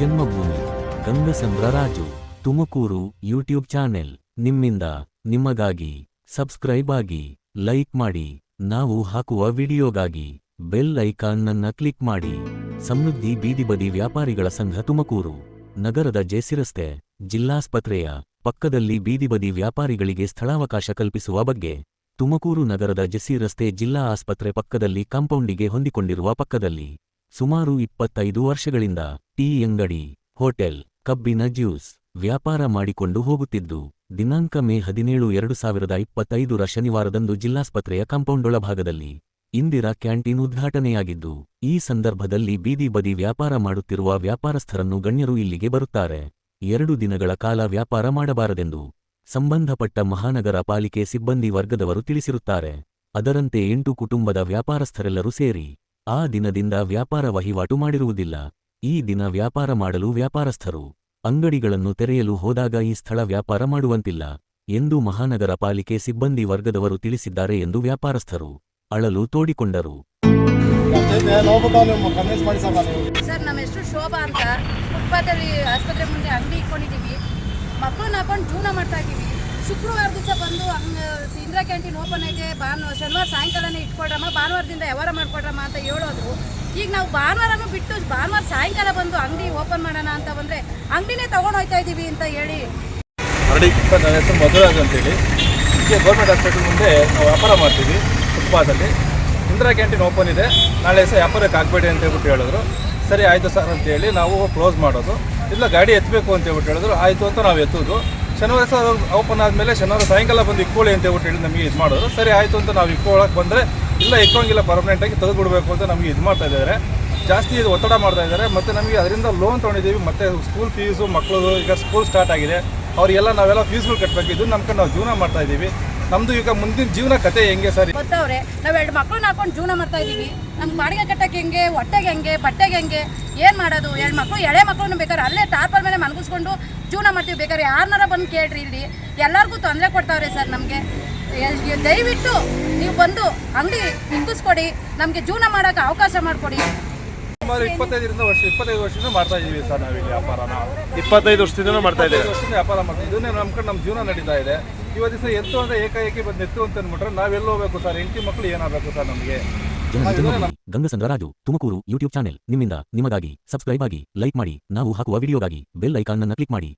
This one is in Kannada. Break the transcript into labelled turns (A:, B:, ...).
A: Janmabhoomi, Gangasandra Raju, Tumakuru YouTube channel. ನಿಮ್ಮಿಂದ ನಿಮಗಾಗಿ ಸಬ್ಸ್ಕ್ರೈಬ್ ಆಗಿ ಲೈಕ್ ಮಾಡಿ, ನಾವು ಹಾಕುವ ವಿಡಿಯೋಗಾಗಿ ಬೆಲ್ ಐಕಾನ್ನನ್ನ ಕ್ಲಿಕ್ ಮಾಡಿ. ಸಮೃದ್ಧಿ ಬೀದಿಬದಿ ವ್ಯಾಪಾರಿಗಳ ಸಂಘ ತುಮಕೂರು, ನಗರದ ಜೆಸಿರಸ್ತೆ ಜಿಲ್ಲಾಸ್ಪತ್ರೆಯ ಪಕ್ಕದಲ್ಲಿ ಬೀದಿಬದಿ ವ್ಯಾಪಾರಿಗಳಿಗೆ ಸ್ಥಳಾವಕಾಶ ಕಲ್ಪಿಸುವ ಬಗ್ಗೆ, ತುಮಕೂರು ನಗರದ ಜೆಸಿ ರಸ್ತೆ ಜಿಲ್ಲಾ ಆಸ್ಪತ್ರೆ ಪಕ್ಕದಲ್ಲಿ ಕಾಂಪೌಂಡಿಗೆ ಹೊಂದಿಕೊಂಡಿರುವ ಪಕ್ಕದಲ್ಲಿ. ಸುಮಾರು ಇಪ್ಪತ್ತೈದು ವರ್ಷಗಳಿಂದ ಟೀ ಅಂಗಡಿ, ಹೋಟೆಲ್, ಕಬ್ಬಿನ ಜ್ಯೂಸ್ ವ್ಯಾಪಾರ ಮಾಡಿಕೊಂಡು ಹೋಗುತ್ತಿದ್ದು, ದಿನಾಂಕ ಮೇ ಹದಿನೇಳು ಎರಡು ಸಾವಿರದ ಇಪ್ಪತ್ತೈದರ ಶನಿವಾರದಂದು ಜಿಲ್ಲಾಸ್ಪತ್ರೆಯ ಕಾಂಪೌಂಡ್ ಒಳಭಾಗದಲ್ಲಿ ಇಂದಿರಾ ಕ್ಯಾಂಟೀನ್ ಉದ್ಘಾಟನೆಯಾಗಿದ್ದು, ಈ ಸಂದರ್ಭದಲ್ಲಿ ಬೀದಿ ಬದಿ ವ್ಯಾಪಾರ ಮಾಡುತ್ತಿರುವ ವ್ಯಾಪಾರಸ್ಥರನ್ನು ಗಣ್ಯರು ಇಲ್ಲಿಗೆ ಬರುತ್ತಾರೆ. ಎರಡು ದಿನಗಳ ಕಾಲ ವ್ಯಾಪಾರ ಮಾಡಬಾರದೆಂದು ಸಂಬಂಧಪಟ್ಟ ಮಹಾನಗರ ಪಾಲಿಕೆ ಸಿಬ್ಬಂದಿ ವರ್ಗದವರು ತಿಳಿಸಿರುತ್ತಾರೆ. ಅದರಂತೆ ಎಂಟು ಕುಟುಂಬದ ವ್ಯಾಪಾರಸ್ಥರೆಲ್ಲರೂ ಸೇರಿ ಆ ದಿನದಿಂದ ವ್ಯಾಪಾರ ವಹಿವಾಟು ಮಾಡಿರುವುದಿಲ್ಲ. ಈ ದಿನ ವ್ಯಾಪಾರ ಮಾಡಲು ವ್ಯಾಪಾರಸ್ಥರು ಅಂಗಡಿಗಳನ್ನು ತೆರೆಯಲು ಹೋದಾಗ ಈ ಸ್ಥಳ ವ್ಯಾಪಾರ ಮಾಡುವಂತಿಲ್ಲ ಎಂದು ಮಹಾನಗರ ಪಾಲಿಕೆ ಸಿಬ್ಬಂದಿ ವರ್ಗದವರು ತಿಳಿಸಿದ್ದಾರೆ ಎಂದು ವ್ಯಾಪಾರಸ್ಥರು ಅಳಲು ತೋಡಿಕೊಂಡರು.
B: ಸರ್,
C: ನಮ್ಮ ಶೋಭಾ ಅಂತ. ಆಸ್ಪತ್ರೆ ಮುಂದೆ ಅಂಗಡಿ ಇಟ್ಕೊಂಡಿದ್ದೀವಿ. ಮಕ್ಕಳನ್ನ ಹಾಕೊಂಡು ಜೀವನ ಮಾಡ್ತಾ ಇದ್ದೀವಿ. ಶುಕ್ರವಾರ ದಿವಸ ಬಂದು ಇಂದಿರಾ ಕ್ಯಾಂಟೀನ್ ಓಪನ್ ಐತೆ ಭಾನುವಾರ ಶನಿವಾರ ಸಾಯಂಕಾಲನೇ ಇಟ್ಕೊಡ್ರಮ್ಮ, ಭಾನುವಾರದಿಂದ ವ್ಯವಹಾರ ಮಾಡ್ಕೊಡ್ರಮ್ಮ ಅಂತ ಹೇಳೋದು ಈಗ ನಾವು ಭಾನುವಾರನೂ ಬಿಟ್ಟು ಭಾನುವಾರ ಸಾಯಂಕಾಲ ಬಂದು ಅಂಗಡಿ ಓಪನ್ ಮಾಡೋಣ ಅಂತ ಬಂದರೆ ಅಂಗಡಿನೇ ತೊಗೊಂಡು ಹೋಗ್ತಾ ಇದ್ದೀವಿ ಅಂತ ಹೇಳಿ.
B: ಸರ್ ನನ್ನ ಹೆಸರು ಮಧುರಾಜ್ ಅಂತೇಳಿ. ಇದಕ್ಕೆ ಗೌರ್ಮೆಂಟ್ ಹಾಸ್ಪಿಟಲ್ ಮುಂದೆ ನಾವು ವ್ಯಾಪಾರ ಮಾಡ್ತೀವಿ ಫುಟ್ಪಾತಲ್ಲಿ. ಇಂದಿರಾ ಕ್ಯಾಂಟೀನ್ ಓಪನ್ ಇದೆ. ನಾಳೆ ಸಹ ವ್ಯಾಪಾರಕ್ಕೆ ಆಗಬೇಡಿ ಅಂತ ಹೇಳ್ಬಿಟ್ಟು ಹೇಳಿದ್ರು. ಸರಿ, ಆಯಿತು ಸರ್ ಅಂತೇಳಿ ನಾವು ಕ್ಲೋಸ್ ಮಾಡೋದು. ಇಲ್ಲ, ಗಾಡಿ ಎತ್ತಬೇಕು ಅಂತ ಹೇಳ್ಬಿಟ್ಟು ಹೇಳಿದ್ರು. ಆಯಿತು ಅಂತ ನಾವು ಎತ್ತೋದು ಶನಿವಾರ ಸಹ ಓಪನ್ ಆದಮೇಲೆ ಶನಿವಾರ ಸಾಯಂಕಾಲ ಬಂದು ಇಕ್ಕೊಳ್ಳಿ ಅಂತ ಹೇಳ್ಬಿಟ್ಟು ಹೇಳಿ ನಮಗೆ ಇದು ಮಾಡೋದು. ಸರಿ, ಆಯಿತು ಅಂತ ನಾವು ಇಕ್ಕೊಳಕ್ಕೆ ಬಂದರೆ ಇಲ್ಲ, ಇಕ್ಕೋಂಗಿಲ್ಲ ಪರ್ಮನೆಂಟಾಗಿ ತೆಗೆದುಬಿಡಬೇಕು ಅಂತ ನಮಗೆ ಇದು ಮಾಡ್ತಾ ಇದ್ದಾರೆ. ಜಾಸ್ತಿ ಇದು ಒತ್ತಡ ಮಾಡ್ತಾ ಇದ್ದಾರೆ. ಮತ್ತು ನಮಗೆ ಅದರಿಂದ ಲೋನ್ ತೊಗೊಂಡಿದ್ದೀವಿ. ಮತ್ತು ಸ್ಕೂಲ್ ಫೀಸು ಮಕ್ಕಳು ಈಗ ಸ್ಕೂಲ್ ಸ್ಟಾರ್ಟ್ ಆಗಿದೆ. ಅವರಿಗೆಲ್ಲ ನಾವೆಲ್ಲ ಫೀಸ್ಗಳು ಕಟ್ಟಬೇಕು ಇದು ನಮ್ಮ ನಾವು ಜೀವನ ಮಾಡ್ತಾ ಇದ್ದೀವಿ. ನಮ್ಮದು ಈಗ ಮುಂದಿನ ಜೀವನ ಕತೆ ಹೆಂಗೆ ಸರ್?
C: ಗೊತ್ತವ್ರೆ, ನಾವು ಎರಡು ಮಕ್ಕಳನ್ನ ಹಾಕೊಂಡು ಜೀವನ ಮಾಡ್ತಾ ಇದೀವಿ. ನಮ್ಗೆ ಬಾಡಿಗೆ ಕಟ್ಟಕ್ಕೆ ಹೆಂಗೆ, ಹೊಟ್ಟೆಗೆ ಹೆಂಗೆ, ಬಟ್ಟೆಗೆ ಹೆಂಗೆ, ಏನು ಮಾಡೋದು? ಎರಡು ಮಕ್ಕಳು ಎಳೆ ಮಕ್ಕಳನ್ನ ಬೇಕಾದ್ರೆ ಅಲ್ಲೇ ಟಾರ್ಪಲ್ ಮೇಲೆ ಮನಗಿಸ್ಕೊಂಡು ಜೀವನ ಮಾಡ್ತೀವಿ. ಬೇಕಾದ್ರೆ ಯಾರನ್ನಾರ ಬಂದು ಕೇಳ್ರಿ ಇಲ್ಲಿ. ಎಲ್ಲರಿಗೂ ತೊಂದರೆ ಕೊಡ್ತಾವ್ರೆ ಸರ್ ನಮಗೆ. ದಯವಿಟ್ಟು ನೀವು ಬಂದು ಅಂಗಡಿ ಹಿಂಗಿಸ್ಕೊಡಿ, ನಮಗೆ ಜೀವನ ಮಾಡೋಕ್ಕೆ ಅವಕಾಶ ಮಾಡಿಕೊಡಿ.
B: ಸುಮಾರು ಇಪ್ಪತ್ತೈದರಿಂದ ವರ್ಷ ಇಪ್ಪತ್ತೈದು ವರ್ಷದಿಂದ ಮಾಡ್ತಾ ಇದ್ದೀವಿ ಸರ್ ನಾವಿಲ್ಲಿ ವ್ಯಾಪಾರನ.
D: ಇಪ್ಪತ್ತೈದು ವರ್ಷದಿಂದ ಮಾಡ್ತಾ ಇದ್ದೀವಿ
B: ವರ್ಷದಿಂದ ವ್ಯಾಪಾರ ಮಾಡ್ತೀವಿ ಇದನ್ನೇ ನಂಬ್ಕೊಂಡು ನಮ್ಮ ಜೀವನ ನಡೀತಾ ಇದೆ. ಇವತ್ತು ದಿವಸ ಎತ್ತು ಅಂದರೆ ಏಕಾಏಕಿ ಬಂದು ಎತ್ತು ಅಂತ ಅಂದ್ಬಿಟ್ರೆ ನಾವೆಲ್ಲ ಹೋಗ್ಬೇಕು ಸರ್? ಹೆಂಡತಿ ಮಕ್ಕಳು ಏನಾಗಬೇಕು ಸರ್ ನಮಗೆ?
A: Gangasangaraju Janmabhoomi Gangasandra Raju Tumakuru YouTube channel. ನಿಮ್ಮಿಂದ ನಿಮಗಾಗಿ ಸಬ್ಸ್ಕ್ರೈಬ್ ಆಗಿ ಲೈಕ್ ಮಾಡಿ ನಾವು ಹಾಕುವ ವಿಡಿಯೋಗಾಗಿ ಬೆಲ್ ಐಕಾನ್ ಅನ್ನು ಕ್ಲಿಕ್ ಮಾಡಿ.